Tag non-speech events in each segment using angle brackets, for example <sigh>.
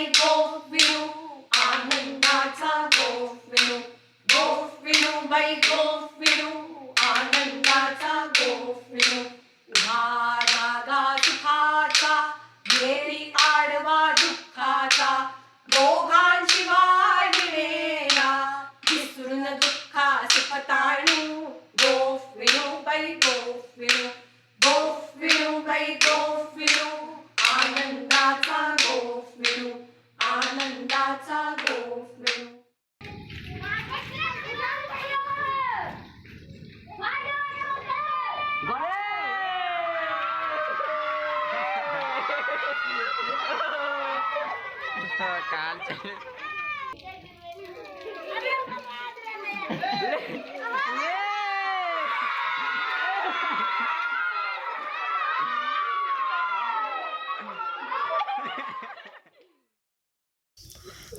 they go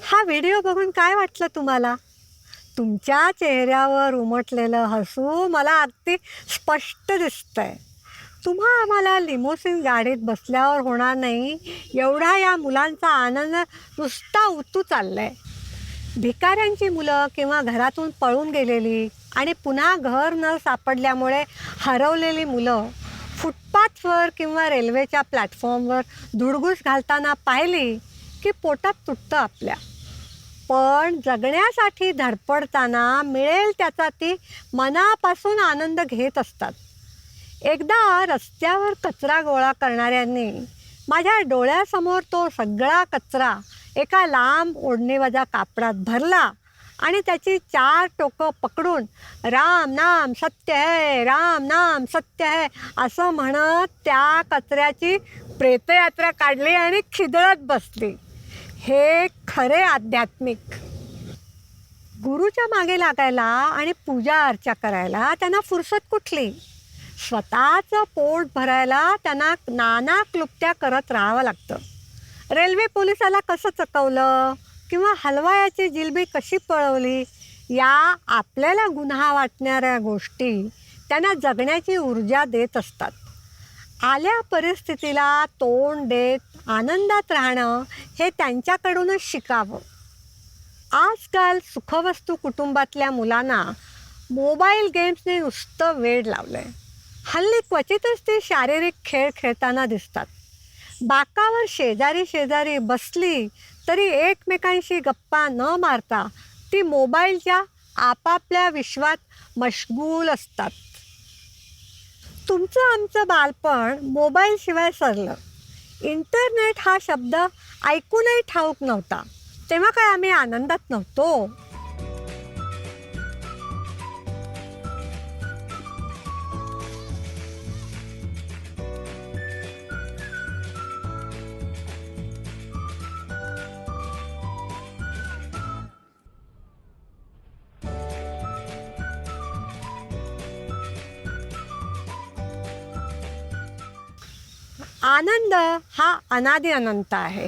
हा video बघून काय वाटलं तुम्हाला? तुमच्या चेहऱ्यावर उमटलेलं हसू मला अगदी स्पष्ट दिसतंय. तुम्हा आम्हाला लिमोसिन गाडीत बसल्यावर होणार नाही. एवढा या मुलांचा आनंद नुसता उतू चाललाय. भिकाऱ्यांची मुलं किंवा घरातून पळून गेलेली आणि पुन्हा घर न सापडल्यामुळे हरवलेली मुलं फुटपाथवर किंवा रेल्वेच्या प्लॅटफॉर्मवर धुडगूस घालताना पाहिली की पोटात तुटतं आपल्या. पण जगण्यासाठी धडपडताना मिळेल त्याचा ती मनापासून आनंद घेत असतात. एकदा रस्त्यावर कचरा गोळा करणाऱ्यांनी माझ्या डोळ्यासमोर तो सगळा कचरा एका लांब ओढणीवजा कापडात भरला आणि त्याची चार टोकं पकडून राम नाम सत्य है राम नाम सत्य है असं म्हणत त्या कचऱ्याची प्रेतयात्रा काढली आणि खिदळत बसली. हे खरे आध्यात्मिक. गुरुच्या मागे लागायला आणि पूजा अर्चा करायला त्यांना फुरसत कुठली? स्वतःचं पोट भरायला त्यांना नाना क्लुप्त्या करत राहावं लागतं. रेल्वे पोलिसाला कसं चकवलं? किंवा हलवायाची जिलबी कशी पळवली? या आपल्याला गुन्हा वाटणाऱ्या गोष्टी त्यांना जगण्याची ऊर्जा देत असतात. आल्या परिस्थितीला तोंड देत आनंदात राहणं हे त्यांच्याकडूनच शिकावं. आजकाल सुखवस्तू कुटुंबातल्या मुलांना मोबाईल गेम्सने नुसतं वेड लावलं आहे हल्ली क्वचितच ते शारीरिक खेळ खेळताना दिसतात. बाकावर शेजारी शेजारी बसली तरी एकमेकांशी गप्पा न मारता ती मोबाईलच्या आपापल्या विश्वात मशगूल असतात. तुमचं आमचं बालपण मोबाईलशिवाय सरलं. इंटरनेट हा शब्द ऐकूनही ठाऊक नव्हता. तेव्हा काय आम्ही आनंदात नव्हतो? आनंद हा अनादि अनंत आहे.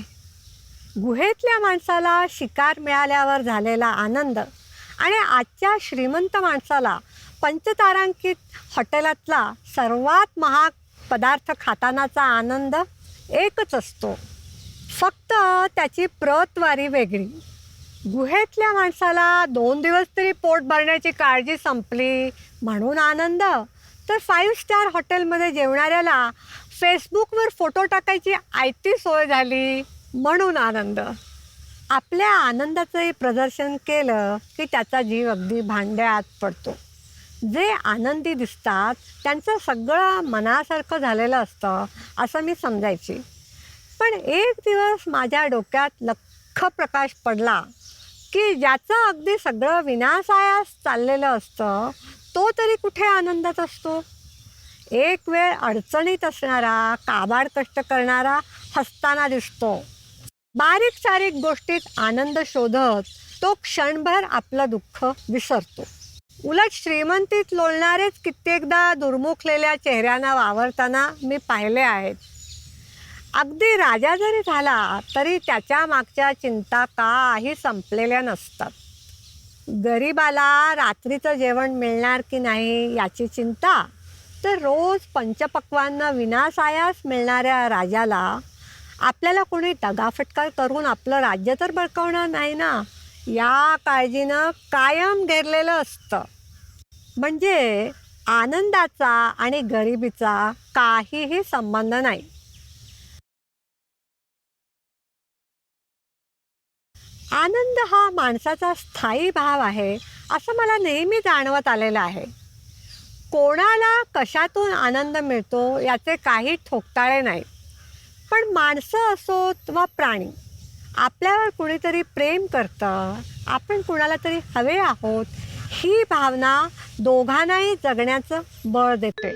गुहेतल्या माणसाला शिकार मिळाल्यावर झालेला आनंद आणि आजच्या श्रीमंत माणसाला पंचतारांकित हॉटेलातला सर्वात महाग पदार्थ खातानाचा आनंद एकच असतो. फक्त त्याची प्रतवारी वेगळी. गुहेतल्या माणसाला दोन दिवस तरी पोट भरण्याची काळजी संपली म्हणून आनंद तर फाईव्ह स्टार हॉटेलमध्ये जेवणाऱ्याला फेसबुकवर फोटो टाकायची आयती सोय झाली म्हणून आनंद. आपल्या आनंदाचंही प्रदर्शन केलं की त्याचा जीव अगदी भांड्यात पडतो. जे आनंदी दिसतात त्यांचं सगळं मनासारखं झालेलं असतं असं मी समजायची. पण एक दिवस माझ्या डोक्यात लख्ख प्रकाश पडला की ज्याचं अगदी सगळं विनाशायास चाललेलं असतं तो तरी कुठे आनंदात असतो? एक वेळ अडचणीत असणारा काबाड कष्ट करणारा हसताना दिसतो. बारीक सारीक गोष्टीत आनंद शोधत तो क्षणभर आपलं दुःख विसरतो. उलट श्रीमंतीत लोळणारेच कित्येकदा दुर्मुखलेल्या चेहऱ्यांना वावरताना मी पाहिले आहेत. अगदी राजा जरी झाला तरी त्याच्या मागच्या चिंता काही संपलेल्या नसतात. गरिबाला रात्रीचं जेवण मिळणार की नाही याची चिंता तर रोज पंचपक्वांना विनासायास मिळणाऱ्या राजाला आपल्याला कोणी दगाफटकार करून आपलं राज्य तर बळकवणार नाही ना? या काळजीनं कायम घेरलेलं असतं. म्हणजे आनंदाचा आणि गरिबीचा काहीही संबंध नाही. आनंद हा माणसाचा स्थायी भाव आहे असं मला नेहमी जाणवत आलेलं आहे. कोणाला कशातून आनंद मिळतो याचे काही ठोकताळे नाही. पण माणसं असोत वा प्राणी आपल्यावर कुणीतरी प्रेम करतं आपण कुणाला तरी हवे आहोत ही भावना दोघांनाही जगण्याचं बळ देते.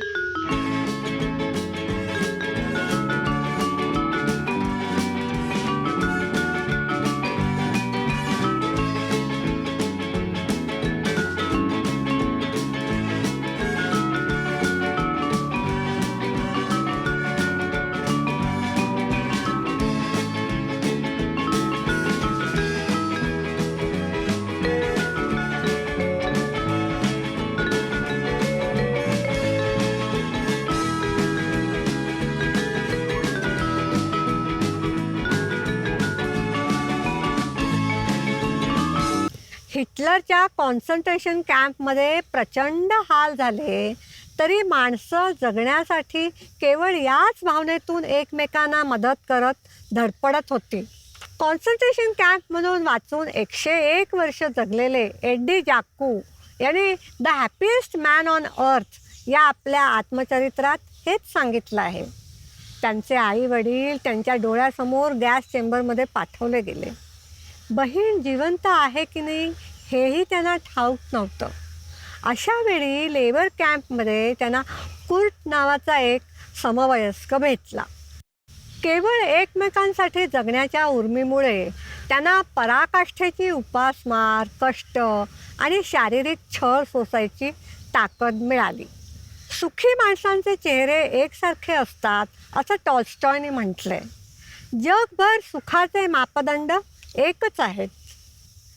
हिटलरच्या कॉन्सन्ट्रेशन कॅम्पमध्ये प्रचंड हाल झाले. तरी माणसं जगण्यासाठी केवळ याच भावनेतून एकमेकांना मदत करत धडपडत होती. कॉन्सन्ट्रेशन कॅम्पमधून वाचून एकशे एक वर्ष जगलेले एड्डी जाक्कू यांनी the happiest man on earth या आपल्या आत्मचरित्रात हेच सांगितलं आहे. त्यांचे आई वडील त्यांच्या डोळ्यासमोर गॅस चेंबरमध्ये पाठवले गेले. बहीण जिवंत आहे की नाही हेही त्यांना ठाऊक नव्हतं. अशा वेळी लेबर कॅम्पमध्ये त्यांना कुर्ट नावाचा एक समवयस्क भेटला. केवळ एकमेकांसाठी जगण्याच्या उर्मीमुळे त्यांना पराकाष्ठेची उपासमार कष्ट आणि शारीरिक छळ सोसायची ताकद मिळाली. सुखी माणसांचे चेहरे एकसारखे असतात असं टॉल्स्टॉयने म्हटलंय. जगभर सुखाचे मापदंड एकच आहेत.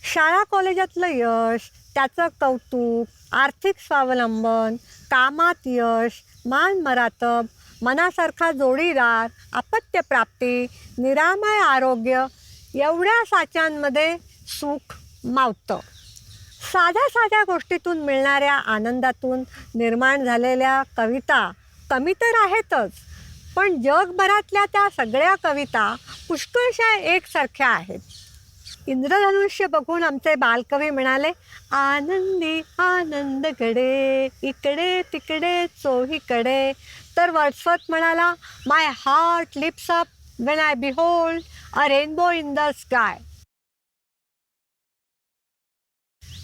शाळा कॉलेजातलं यश त्याचं कौतुक आर्थिक स्वावलंबन कामात यश मान मरातब मनासारखा जोडीदार अपत्यप्राप्ती निरामय आरोग्य एवढ्या साच्यांमध्ये सुख मावतं. साध्या साध्या गोष्टीतून मिळणाऱ्या आनंदातून निर्माण झालेल्या कविता कमी तर आहेतच पण जगभरातल्या त्या सगळ्या कविता पुष्कळशा एकसारख्या आहेत. इंद्रधनुष्य बघून आमचे बालकवी म्हणाले आनंदी आनंदकडे इकडे तिकडे चोहीकडे. तर वर्ड्सवर्थ म्हणाला my heart leaps up when I behold a rainbow in the sky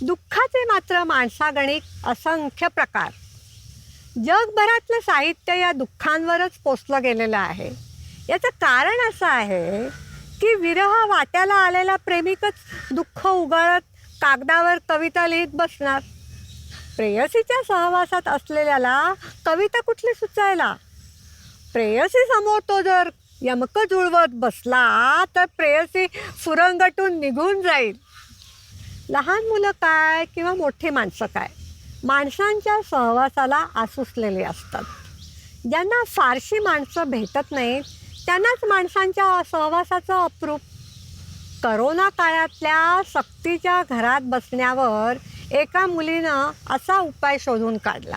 दुःखाचे मात्र माणसागणिक असंख्य प्रकार. जगभरातलं साहित्य या दुःखांवरच पोचलं गेलेलं आहे. याचं कारण असं आहे की विरह वाट्याला आलेला प्रेमिकच दुःख उगाळत कागदावर कविता लिहित बसणार. प्रेयसीच्या सहवासात असलेल्याला कविता कुठली सुचायला? प्रेयसी समोर तो जर यमक जुळवत बसला तर प्रेयसी फुरंगटून निघून जाईल. लहान मुलं काय किंवा मोठी माणसं काय? माणसांच्या सहवासाला आसुसलेली असतात. ज्यांना फारशी माणसं भेटत नाहीत त्यांनाच माणसांच्या सहवासाचं अप्रूप. करोना काळातल्या सक्तीच्या घरात बसण्यावर एका मुलीनं असा उपाय शोधून काढला.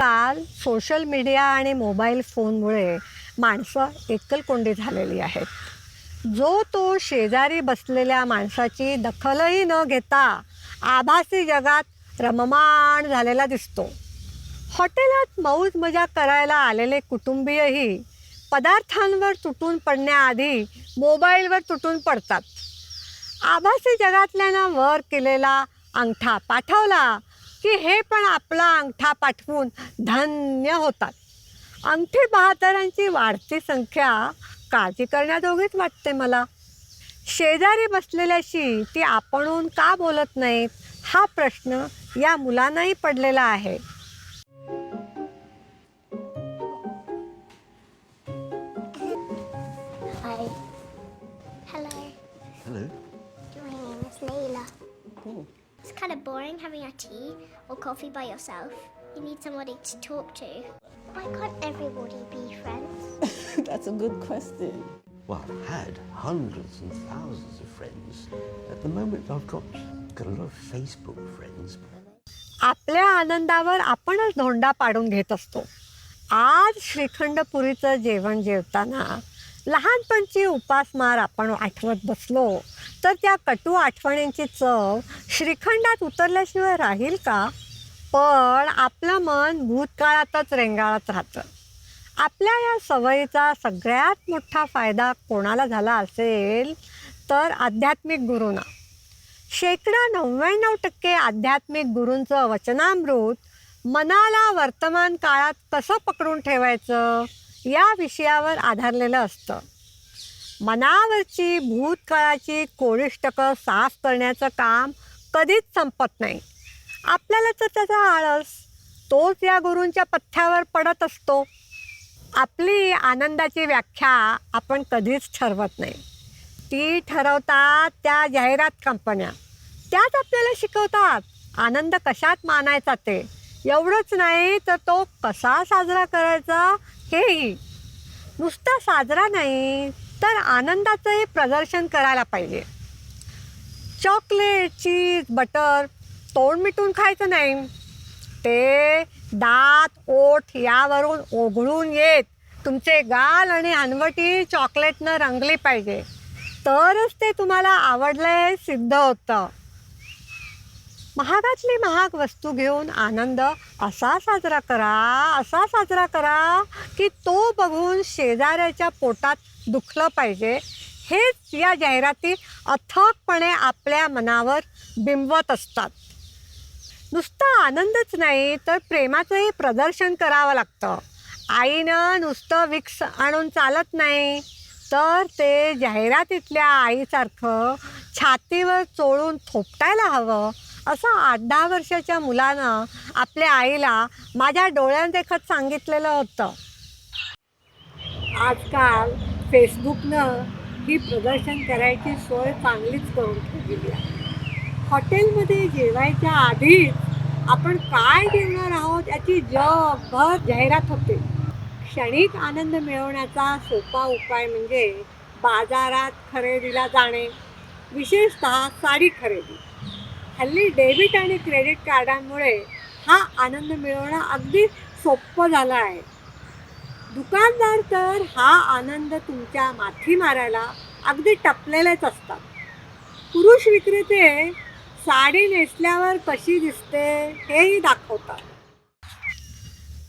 आजकाल सोशल मीडिया आणि मोबाईल फोनमुळे माणसं एकलकोंडी झालेली आहेत. जो तो शेजारी बसलेल्या माणसाची दखलही न घेता आभासी जगात रममाण झालेला दिसतो. हॉटेलात मौज मजा करायला आलेले कुटुंबीयही पदार्थांवर तुटून पडण्याआधी मोबाईलवर तुटून पडतात. आभासी जगातल्यानं वर केलेला अंगठा पाठवला की हे पण आपला अंगठा पाठवून धन्य होतात. अंगठी बहादरांची वाढती संख्या काळजी करण्याजोगीच वाटते मला. शेजारी बसलेल्याशी ती आपणहून का बोलत नाहीत? हा प्रश्न या मुलांनाही पडलेला आहे. Boring having a tea or coffee by yourself. You need somebody to talk to. Why can't everybody be friends? That's a good question. Well, I've had hundreds and thousands of friends. At the moment, I've got, got a lot of Facebook friends. आपल्या आनंदावर आपणच धोंडा पाडून घेत असतो आज श्रीखंडपुरीचं जेवण जेवताना लहानपणची उपासमार आपण आठवत बसलो तर त्या कटू आठवणींची चव श्रीखंडात उतरल्याशिवाय राहील का? पण आपलं मन भूतकाळातच रेंगाळत राहतं. आपल्या या सवयीचा सगळ्यात मोठा फायदा कोणाला झाला असेल तर आध्यात्मिक गुरूंना. शेकडा नव्याण्णव टक्के आध्यात्मिक गुरूंचं वचनामृत मनाला वर्तमान काळात कसं पकडून ठेवायचं या विषयावर आधारलेलं असतं. मनावरची भूतकाळाची कोरिष्टकं साफ करण्याचं काम कधीच संपत नाही. आपल्याला तर त्याचा आळस तोच या गुरूंच्या पथ्यावर पडत असतो. आपली आनंदाची व्याख्या आपण कधीच ठरवत नाही. ती ठरवतात त्या जाहिरात कंपन्या. त्याच आपल्याला शिकवतात आनंद कशात मानायचा ते. एवढंच नाही तर तो कसा साजरा करायचा हेही. नुसता साजरा नाही तर आनंदाचंही प्रदर्शन करायला पाहिजे. चॉकलेट चीज बटर तोंड मिटून खायचं नाही. ते दात ओठ यावरून ओघळून येत. तुमचे गाल आणि हनवटी चॉकलेटनं रंगली पाहिजे. तरच ते तुम्हाला आवडलंय सिद्ध होतं. महागातली महाग वस्तू घेऊन आनंद असा साजरा करा असा साजरा करा की तो बघून शेजाऱ्याच्या पोटात दुखलं पाहिजे. हेच या जाहिराती अथकपणे आपल्या मनावर बिंबवत असतात. नुसता आनंदच नाही तर प्रेमाचंही प्रदर्शन करावं लागतं. आईनं नुसतं विक्स आणून चालत नाही तर ते जाहिरातीतल्या आईसारखं छातीवर चोळून थोपटायला हवं असं आठ दहा वर्षाच्या मुलानं आपल्या आईला माझ्या डोळ्यांदेखत सांगितलेलं होतं. आजकाल फेसबुकनं ही प्रदर्शन करायची सोय चांगलीच करून ठेवलेली आहे. हॉटेलमध्ये जेवायच्या आधीच आपण काय जेवणार आहोत याची जगभर जाहिरात होते. क्षणिक आनंद मिळवण्याचा सोपा उपाय म्हणजे बाजारात खरेदीला जाणे विशेषतः साडी खरेदी. हल्ली डेबिट आणि क्रेडिट कार्डांमुळे हा आनंद मिळवणं अगदी सोपं झालं आहे. दुकानदार तर हा आनंद तुमच्या माथी मारायला अगदी टपलेलेच असतात. पुरुष विक्रेते साडी नेसल्यावर कशी दिसते हेही दाखवतात.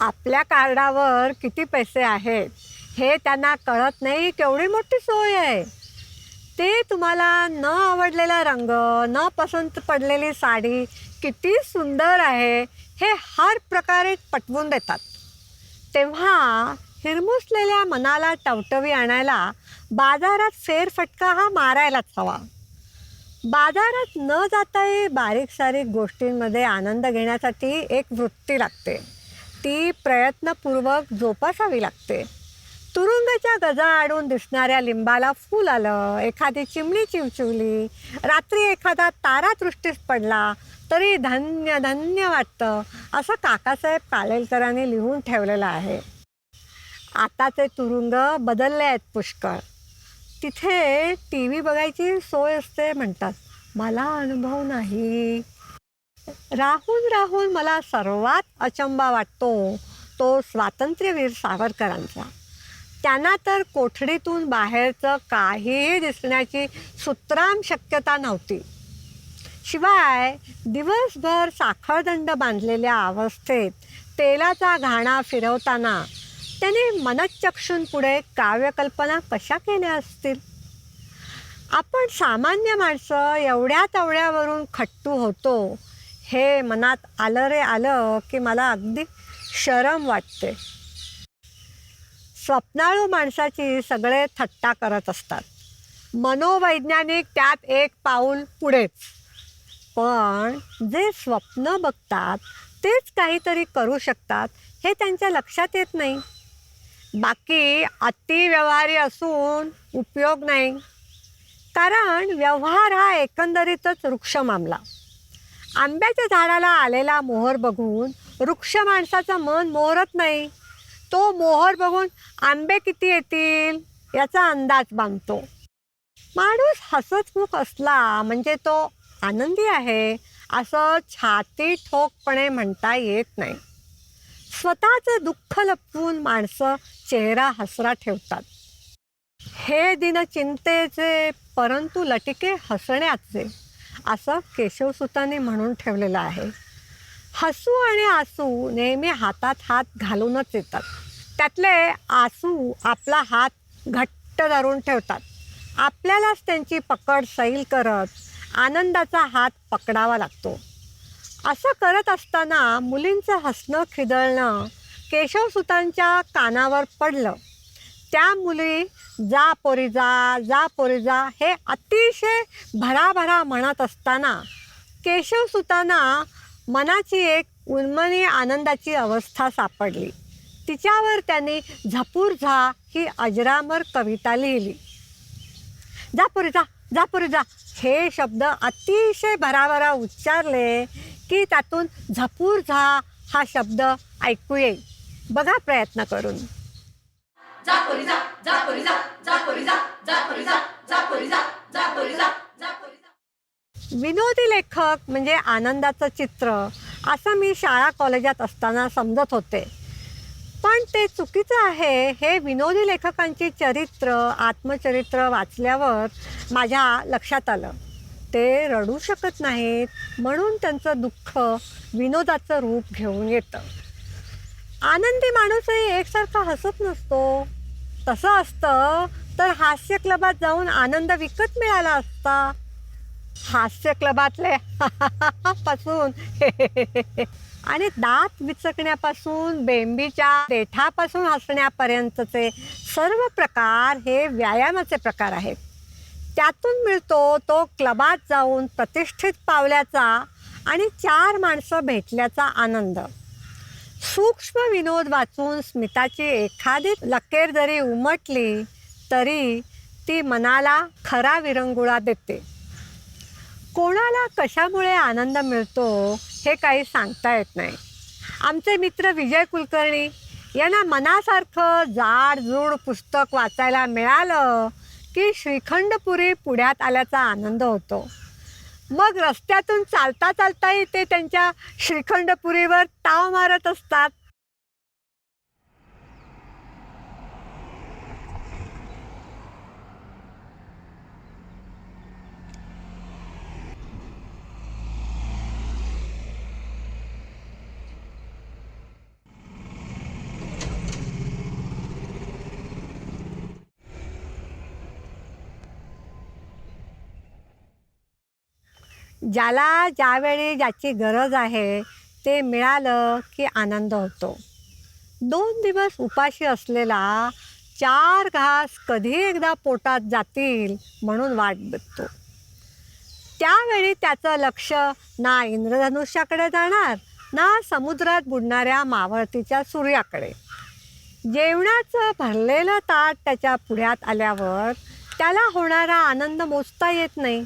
आपल्या कार्डावर किती पैसे आहेत हे त्यांना कळत नाही केवढी मोठी सोय आहे. ते तुम्हाला न आवडलेला रंग न पसंत पडलेली साडी किती सुंदर आहे हे हर प्रकारे पटवून देतात. तेव्हा हिरमुसलेल्या मनाला टवटवी आणायला बाजारात फेरफटका हा मारायलाच हवा. बाजारात न जाताही बारीक सारीक गोष्टींमध्ये आनंद घेण्यासाठी एक वृत्ती लागते. ती प्रयत्नपूर्वक जोपासावी लागते. तुरुंगाच्या गजा आडून दिसणाऱ्या लिंबाला फूल आलं एखादी चिमणी चिवचिवली रात्री एखादा तारा दृष्टीस पडला तरी धन्य धन्य वाटतं असं काकासाहेब कालेलकरांनी लिहून ठेवलेलं आहे. आताचे तुरुंग बदलले आहेत पुष्कळ. तिथे टी व्ही बघायची सोय असते म्हणतात. मला अनुभव नाही. राहून राहून मला सर्वात अचंबा वाटतो तो स्वातंत्र्यवीर सावरकरांचा. त्यांना तर कोठडीतून बाहेरचं काहीही दिसण्याची सुत्राम शक्यता नव्हती. शिवाय दिवसभर साखळदंड बांधलेल्या अवस्थेत तेलाचा घाणा फिरवताना त्याने मनचक्षूंपुढे काव्यकल्पना कशा केल्या असतील? आपण सामान्य माणसं एवढ्या तवड्यावरून खट्टू होतो हे मनात आलं रे आलं की मला अगदी शरम वाटते. स्वप्नाळू माणसाची सगळे थट्टा करत असतात. मनोवैज्ञानिक त्यात एक पाऊल पुढेच. पण जे स्वप्न बघतात तेच काहीतरी करू शकतात हे त्यांच्या लक्षात येत नाही. बाकी अतिव्यवहारी असून उपयोग नाही. कारण व्यवहार हा एकंदरीतच वृक्ष मामला. आंब्याच्या झाडाला आलेला मोहर बघून वृक्ष माणसाचं मन मोहरत नाही. तो मोहर बघून आंबे किती येतील याचा अंदाज बांधतो. माणूस हसतमुख असला म्हणजे तो आनंदी आहे असं छाती ठोकपणे म्हणता येत नाही. स्वतःचं दुःख लपवून माणसं चेहरा हसरा ठेवतात. हे दिन चिंतेचे परंतु लटिके हसण्याचे असं केशवसुताने म्हणून ठेवलेलं आहे. हसू आणि आसू नेहमी हातात हात घालूनच येतात. त्यातले आसू आपला हात घट्ट धरून ठेवतात. आपल्यालाच त्यांची पकड सैल करत आनंदाचा हात पकडावा लागतो. असं करत असताना मुलींचं हसणं खिदळणं केशवसुतांच्या कानावर पडलं. त्या मुली जा पोरी जा जा पोरी जा हे अतिशय भराभरा म्हणत असताना केशवसुतांना मनाची एक उन्मनी आनंदाची अवस्था सापडली. तिच्यावर त्यांनी झपूर झा ही अजरामर कविता लिहिली. जा पोरी जा जा पोरी जा हे शब्द अतिशय भराभरा उच्चारले की त्यातून झपूर झा हा शब्द ऐकू येईल. बघा प्रयत्न करून. विनोदी लेखक म्हणजे आनंदाचं चित्र असं मी शाळा कॉलेजात असताना समजत होते. पण ते चुकीचं आहे हे विनोदी लेखकांची चरित्र आत्मचरित्र वाचल्यावर माझ्या लक्षात आलं. ते रडू शकत नाहीत म्हणून त्यांचं दुःख विनोदाचं रूप घेऊन येतं. आनंदी माणूसही एकसारखा हसत नसतो. तसं असतं तर हास्य क्लबात जाऊन आनंद विकत मिळाला असता. हास्य क्लबातले <laughs> पासून. <laughs> आणि दात विचकण्यापासून बेंबीच्या देठापासून हसण्यापर्यंतचे सर्व प्रकार हे व्यायामाचे प्रकार आहेत. त्यातून मिळतो तो क्लबात जाऊन प्रतिष्ठित पावल्याचा आणि चार माणसं भेटल्याचा आनंद. सूक्ष्म विनोद वाचून स्मिताची एखादी लकेर जरी उमटली तरी ती मनाला खरा विरंगुळा देते. कोणाला कशामुळे आनंद मिळतो हे काही सांगता येत नाही. आमचे मित्र विजय कुलकर्णी यांना मनासारखं जाडजूड पुस्तक वाचायला मिळालं की श्रीखंडपुरी पुण्यात आल्याचा आनंद होतो. मग रस्त्यातून चालता चालताही ते त्यांच्या श्रीखंडपुरीवर ताव मारत असतात. ज्याला ज्यावेळी ज्याची गरज आहे ते मिळालं की आनंद होतो. दोन दिवस उपाशी असलेला चार घास कधी एकदा पोटात जातील म्हणून वाट बघतो. त्यावेळी त्याचं लक्ष ना इंद्रधनुष्याकडे जाणार ना समुद्रात बुडणाऱ्या मावळतीच्या सूर्याकडे. जेवणाचं भरलेलं ताट त्याच्या पुढ्यात आल्यावर त्याला होणारा आनंद मोजता येत नाही.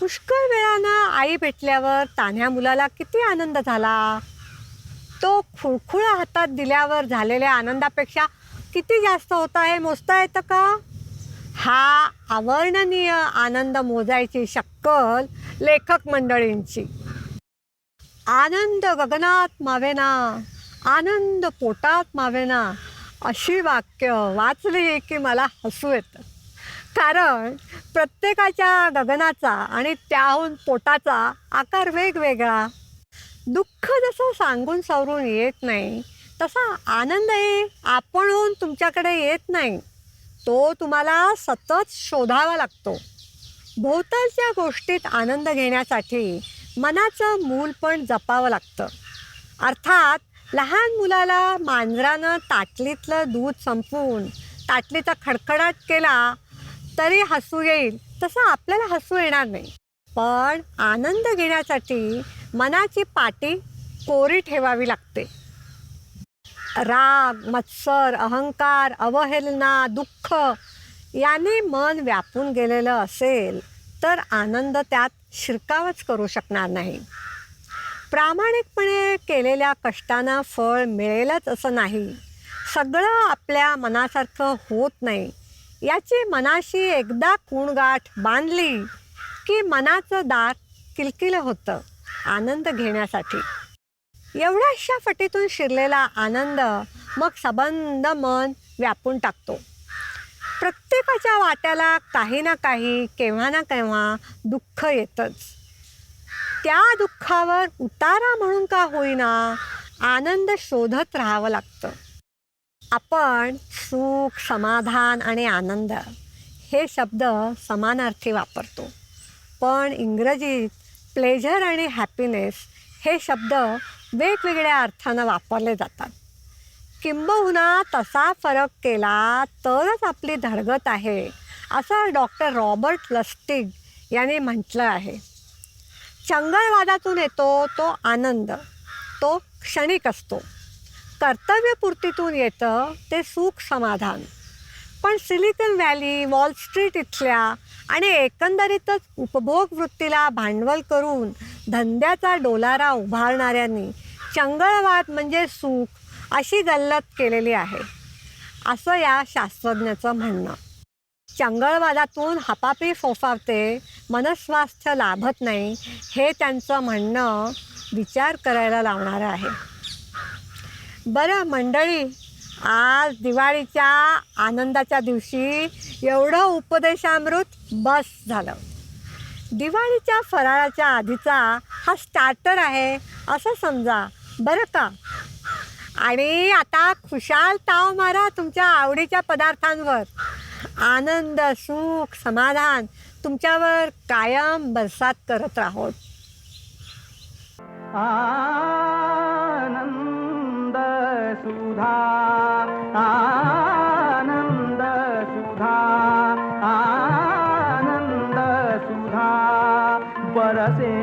पुष्कळ वेळानं आई भेटल्यावर तान्ह्या मुलाला किती आनंद झाला. तो खुळखुळा हातात दिल्यावर झालेल्या आनंदापेक्षा किती जास्त होता हे मोजता येतं का? हा अवर्णनीय आनंद मोजायची शक्कल लेखक मंडळींची. आनंद गगनात मावेना आनंद पोटात मावेना अशी वाक्य वाचली की मला हसू येतं. कारण प्रत्येकाच्या गगनाचा आणि त्याहून पोटाचा आकार वेगवेगळा. दुःख जसं सांगून सावरून येत नाही तसा आनंदही आपणहून तुमच्याकडे येत नाही. तो तुम्हाला सतत शोधावा लागतो. भोवतालच्या गोष्टीत आनंद घेण्यासाठी मनाचं मूल पण जपावं लागतं. अर्थात लहान मुलाला मांजरानं ताटलीतलं दूध संपवून ताटलीचा खडखडाट केला तरी हसू येईल. तसं आपल्याला हसू येणार नाही. पण आनंद घेण्यासाठी मनाची पाटी कोरी ठेवावी लागते. राग मत्सर अहंकार अवहेलना दुःख याने मन व्यापून गेलेलं असेल तर आनंद त्यात शिरकावच करू शकणार नाही. प्रामाणिकपणे केलेल्या कष्टांना फळ मिळेलच असं नाही. सगळं आपल्या मनासारखं होत नाही. याची मनाशी एकदा कुणगाठ बांधली की मनाचं दार किलकिलं होतं आनंद घेण्यासाठी. एवढ्याशा फटीतून शिरलेला आनंद मग सबंध मन व्यापून टाकतो. प्रत्येकाच्या वाट्याला काही ना काही केव्हा ना केव्हा दुःख येतंच. त्या दुःखावर उतारा म्हणून का होईना आनंद शोधत राहावं लागतं. आपण सुख समाधान आणि आनंद हे शब्द समानार्थी वापरतो. पण इंग्रजीत प्लेझर आणि हॅपीनेस हे शब्द वेगवेगळ्या अर्थानं वापरले जातात. किंबहुना तसा फरक केला तरच आपली धडगत आहे असं डॉक्टर रॉबर्ट लस्टिग यांनी म्हटलं आहे. चंगळवादातून येतो तो आनंद तो क्षणिक असतो. कर्तव्यपूर्तीतून येतं ते सुख समाधान. पण सिलिकन व्हॅली वॉल स्ट्रीट इथल्या आणि एकंदरीतच उपभोग वृत्तीला भांडवल करून धंद्याचा डोलारा उभारणाऱ्यांनी चंगळवाद म्हणजे सुख अशी गल्लत केलेली आहे. असं या शास्त्रज्ञाचं म्हणणं. चंगळवादातून हपापी फोफावते मनस्वास्थ्य लाभत नाही हे त्यांचं म्हणणं विचार करायला लावणारं आहे. बरं मंडळी आज दिवाळीच्या आनंदाच्या दिवशी एवढं उपदेशामृत बस झालं. दिवाळीच्या फराळाच्या आधीचा हा स्टार्टर आहे असं समजा. बरं का? आणि आता खुशाल ताव मारा तुमच्या आवडीच्या पदार्थांवर. आनंद सुख समाधान तुमच्यावर कायम बरसात करत राहोत. सुधा आनंद सुधा आनंद सुधा बरसे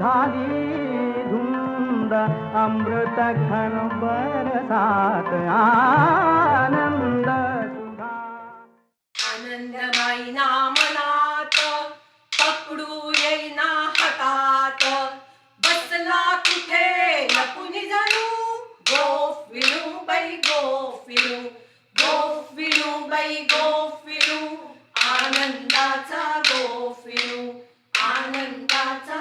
झाली धुंद अमृत घन बरसात आनंद सुधा। आनंदमाई नाम पकडू येईना हातात बसला कुठे? लपून मुंबई गो फिरू आनंदाचा गो फिरू आनंदाचा